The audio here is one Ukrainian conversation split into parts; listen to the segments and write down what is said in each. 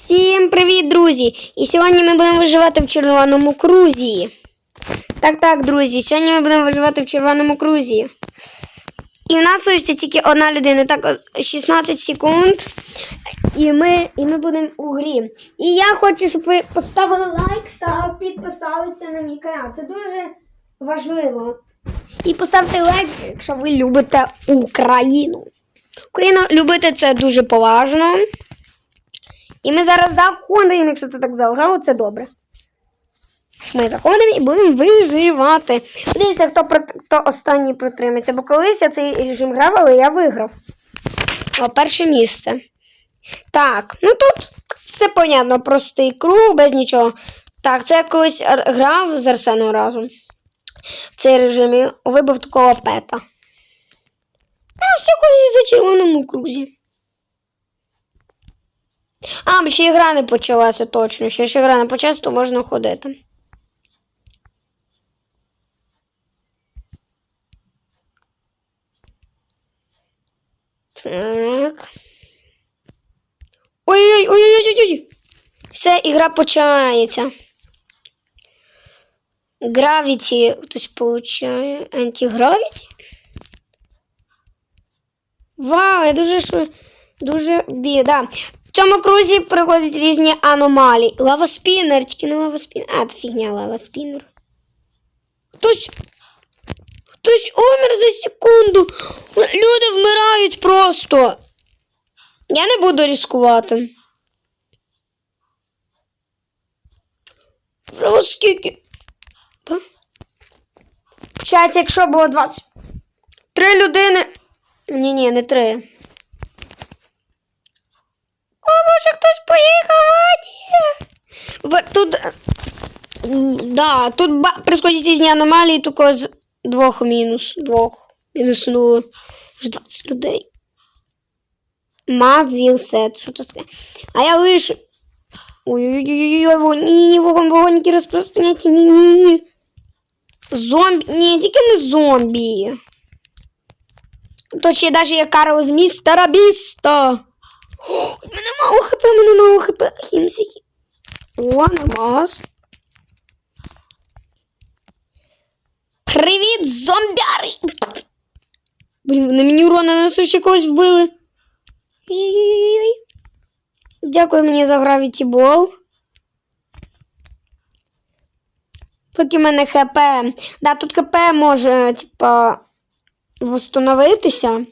Всім привіт, друзі! І сьогодні ми будемо виживати в червоному крузі. Так, так, друзі, сьогодні ми будемо виживати в червоному крузі. І в нас лишиться тільки одна людина, так, 16 секунд. І ми, і ми будемо у грі. І я хочу, щоб ви поставили лайк та підписалися на мій канал. Це дуже важливо. І поставте лайк, якщо ви любите Україну. Україну любити це дуже поважно. І ми зараз заходимо, якщо це так заграло, це добре. Ми заходимо і будемо виживати. Подивіться, хто, хто останній протримається, бо колись я цей режим грав, але я виграв. О, перше місце. Так, ну тут все понятно, простий круг, без нічого. Так, це я колись грав з Арсеном разом. В цей режимі вибив такого пета. А всі ходять за червоному крузі. А, ще і не почалася точно. Ще ж гра не почалася, то можна ходити. Так. Ой-ой-ой, ой-ой-ой. Все, ігра починається. Гравіті хтось получає. Антигравіті? Вау, я дуже швид... дуже біда. В цьому крузі приходять різні аномалії. Лава спінер, тільки не лава спінер. А, це фігня лава спінер. Хтось. Хтось умер за секунду. Люди вмирають просто. Я не буду ризикувати. Вже скільки. В чаті, якщо було 20. Три людини. Ні, ні, не три. О, може, хтось поїхав, а ні. Бо Тут. Да, тут ба- происходять різні аномалії, тільки з двох мінус. Двох. Мінуснуло. Вже 20 людей. Мав вілсет. Що це? А я лишу. Ой-ой-ой, ні, ні, вогонь, вогоньки ні. Зомбі, ні, тільки не зомбі. То ще навіть є Карл з містера Біста. О, мене мало хп, в мене мало хп. Хімсі. О, нормас. Привіт, зомбяри! Блін, вони мені урона нанесли, ще когось вбили. Ой-ой-ой. Дякую мені за Gravity Ball. Поки в мене ХП. Да, тут ХП може, типа, восстановитися.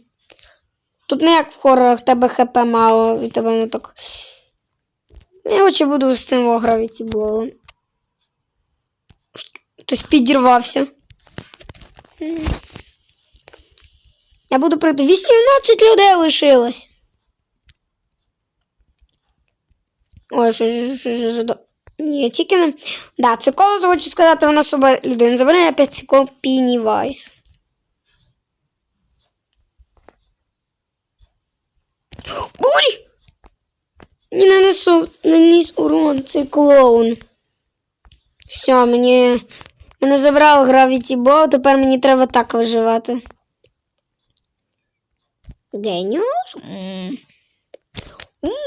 Тут не як в хорорах, тебе ХП мало, і тебе не так. Я очі буду з цим Gravity Ball. Хтось підірвався. Я буду пройти. 18 людей лишилось. Ой, що ж що ж за... Ні, тільки не. Да, це коло хочу сказати, вона собі людину забирає 5 секунд Піннівайс. Бурі! Не нанесу, наніс урон, цей клоун. Все, мені. Мене забрав Gravity Ball, тепер мені треба так виживати. Геніус? М.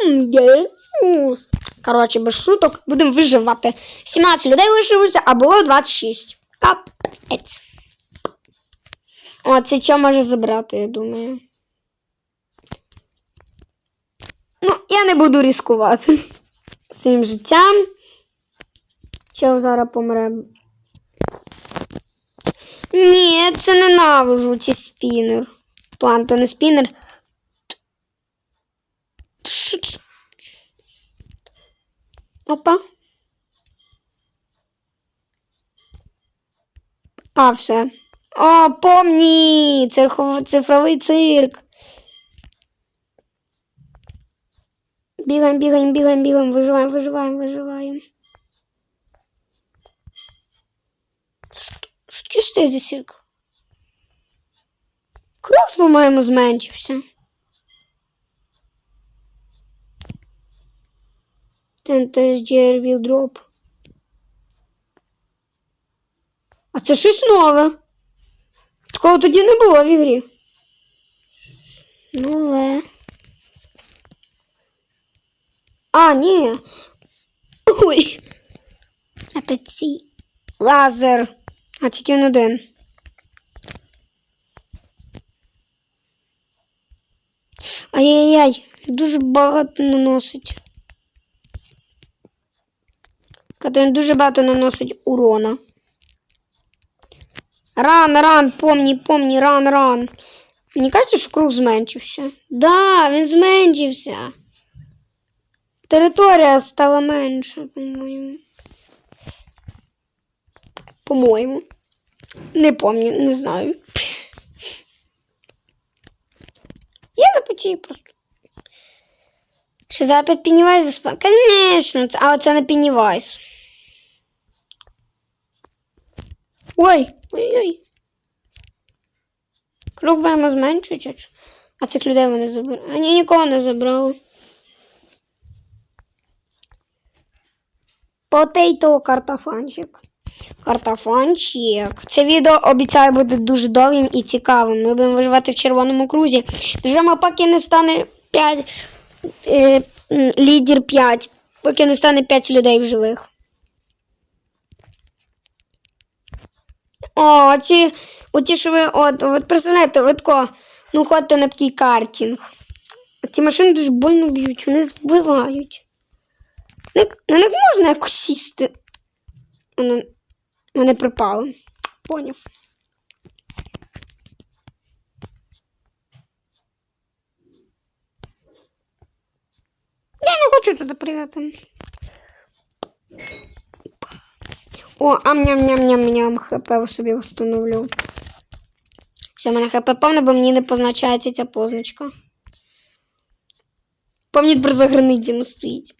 М, Геніус. Коротше, без шуток будемо виживати. 17 людей лишилося, а було 26. Капець. О, це що може забрати, я думаю. Ну, я не буду ризикувати своїм життям. Чел зараз помре. Ні, це ненавижу ці спінер. План, то не спінер. Що це? Опа. А, все. О, помні! Цирхов... Цифровий цирк. Бігаємо, бігаємо, бігаємо, бігаємо, виживаємо, виживаємо, виживаємо. Що стоїть за сірка? Крокс, по-моєму, зменшився. TNT Jervil дроп. А це щось нове. Такого тоді не було в ігрі. Нове. А, ні. Ой. Опять ці. Лазер. А тільки він один. Ай-яй-яй, дуже багато наносить. Като він дуже багато наносить урона. Ран, ран, помні, помні, ран, ран. Мені кажеться, що круг зменшився. Да, він зменшився. Територія стала менше, по-моєму. По-моєму. Не помню, не знаю. Я на путі просто. Що за опять Пеннівайз заспав? Конечно, це, але це не Пеннівайз. Ой, ой-ой. Круг маємо зменшується. чи- А цих людей вони забрали. А ні, нікого не забрали. Потейто картофанчик. Картофанчик. Це відео обіцяю буде дуже довгим і цікавим. Ми будемо виживати в червоному крузі. Живемо, поки не стане 5. Е, лідер 5. Поки не стане 5 людей в живих. О, оці, оці, що ви, от, от представляєте, ви ну ходите на такий картинг. Ці машини дуже больно б'ють, вони збивають. На, на них можна якось сісти. Вони, вони припали. Поняв. Я не хочу туди приїхати. О, ам-ням-ням-ням-ням, хп собі встановлю. Все, мене хп повне, бо мені не позначається ця позначка. Помніть про заграницями стоїть.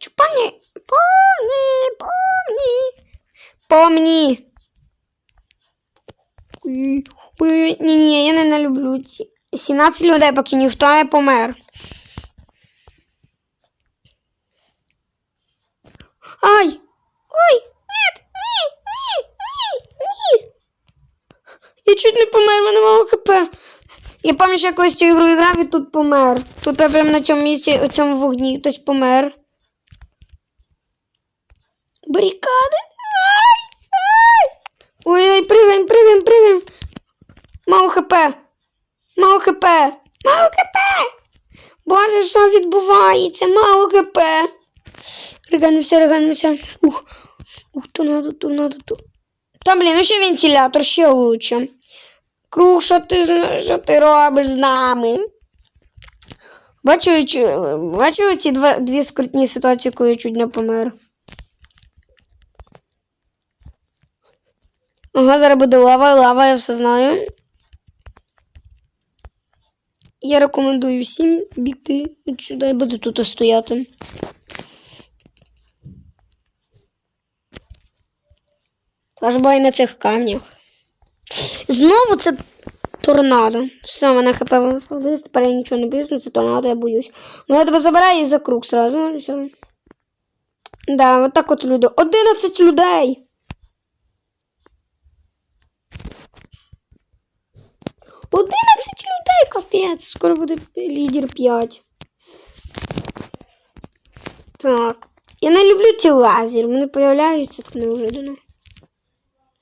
Чу, помні, помні, помні. Помні. Ой, ой, ні, ні, я не люблю ці. 17 людей, поки ніхто не помер. Ай! Ой! Ні! Ні! Ні! Ні! Ні! Я чуть не помер, в мене мало хп. Я пам'ятаю, що я колись цю ігру грав і тут помер. Тут я прямо на цьому місці, у цьому вогні хтось помер. Барикади. Ой-ой, пригаємо, пригаємо, пригаємо. Мало хп. Мало хп. Мало хп. Боже, що відбувається? Мало хп. Регануся, регануся. Ух, ух, торнадо, торнадо, то. Там, блін, ну ще вентилятор, ще лучше. Круг, що ти, що ти робиш з нами? Бачу, бачу ці два, дві скрутні ситуації, коли я чуть не помер. Ага, зараз буде лава, лава, я все знаю. Я рекомендую всім бігти сюди і буду тут стояти. Аж бай на цих камнях. Знову це торнадо. Все, мене хп висходить, тепер я нічого не боюсь, ну це торнадо, я боюсь. Вона тебе забирає і за круг сразу. ну, Все. Да, от так от люди. 11 людей. Одинадцять людей, капець. Скоро буде лідер 5. Так. Я не люблю ці лазери, вони появляються так неожиданно.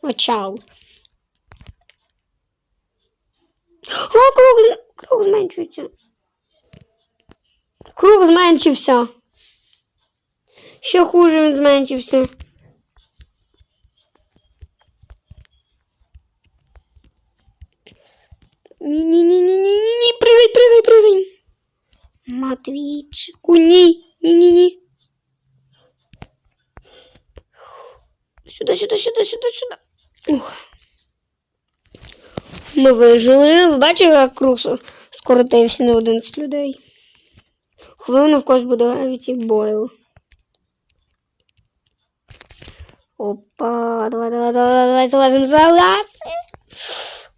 Очау. О, круг, круг зменшується. Круг зменшився. Ще хуже він зменшився. Ні-ні-ні-ні-ні-ні, пригай, пригай, пригай. Матвійчику, ні, ні-ні-ні. Сюди, сюди, сюди, сюди, сюди. Ух. Ми вижили. Ви бачили, як круг с- скоротився на 11 людей. Хвилину в когось буде гравіті бою. Опа, давай, давай, давай, давай, залазим, залазим.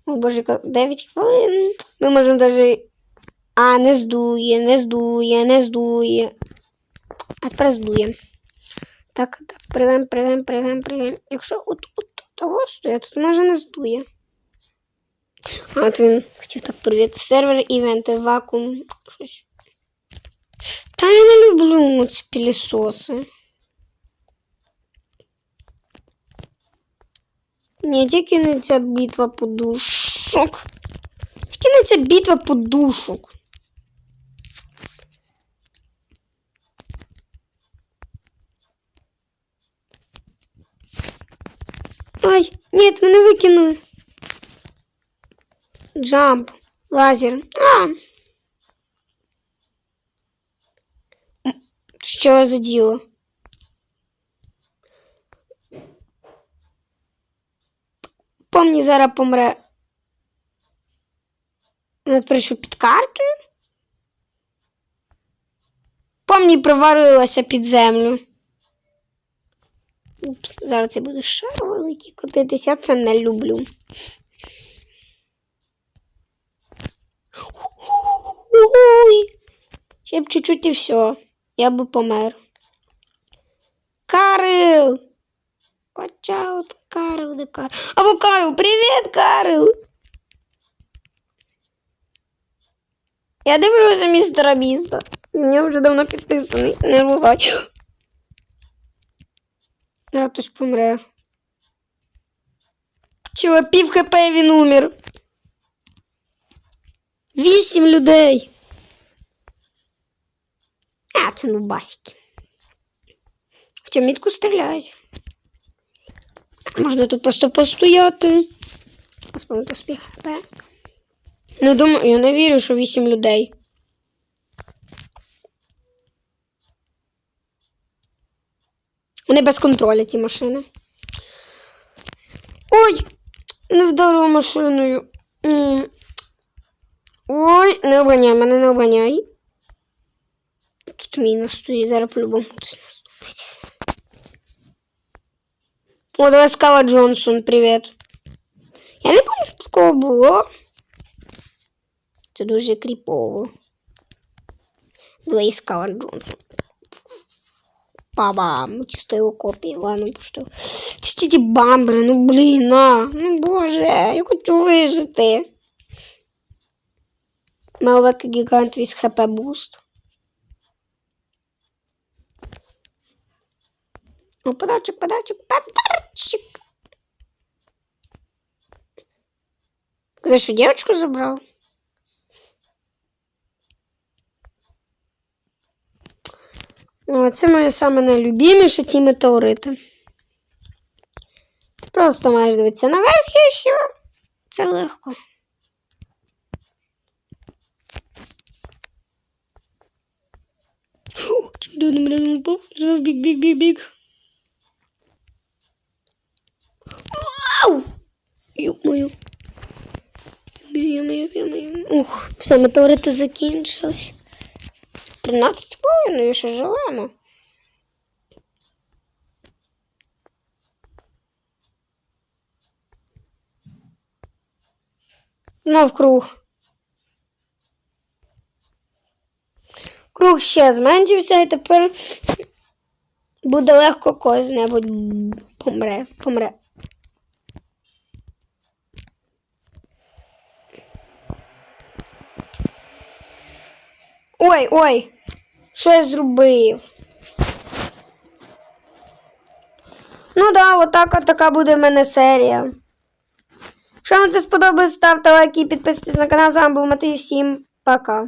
О, боже, як 9 хвилин. Ми можемо даже. А, не здує, не здує, не здує. А тепер здує. Так, так, пригаємо, пригаємо, пригаємо, пригаємо. Якщо от, от того стоять, то може не здує. А от він хотів так привіт. Сервер івенти, вакуум. Щось. Та я не люблю ці пілісоси. Ні, не ця битва подушок. Не ця битва подушок. Ай, ні, мене викинули. Джамп, лазер. А. Що за діло? Помні, зараз помре. Що під картою? Помні, проварилася під землю. Упс, зараз я буду ще великий котитися, я це не люблю. Ой, ще б чуть-чуть і все. Я би помер. Карл! Watch out, Карл, де Карл. Або Карл, привіт, Карл! Я дивлюся містера Біста. Мені вже давно підписаний. Не ругай. Я хтось помре. Чого, пів хп він умер. Вісім людей. А, це нубасики. Хоча мітку стріляють. Можна тут просто постояти. Посмотрити свій хп. Ну, думаю, я не вірю, що вісім людей. Вони без контролю, ті машини. Ой! Не вдарила машиною. Ой, не обганяй, мене не обганяй. Тут міна стоїть, зараз по-любому хтось наступить. О, давай Скала Джонсон, привіт. Я не пам'ятаю, що такого було. Це дуже кріпово. Давай Скала Джонсон. Бабам, чисто його копії, ладно, пустив. Чисті ті бамбери, ну блін, а, ну боже, я хочу вижити. Малвек гігант віз хп буст. О, подарчик, подарчик, Подарчик. Ти що, дівчинку забрав? О, це моє саме найлюбіміше ті метеорити. Просто маєш дивитися наверх і все. Це легко. Чудо, мене упав. Біг, Ух, все, метеорити закінчились. 13 половиною ще живемо. Навкруг. Круг ще зменшився і тепер буде легко когось небудь помре. помре. Ой, ой, що я зробив? Ну да, от така буде в мене серія. Якщо вам це сподобалось, ставте лайки і підписуйтесь на канал. З вами був Матвій. Всім пока.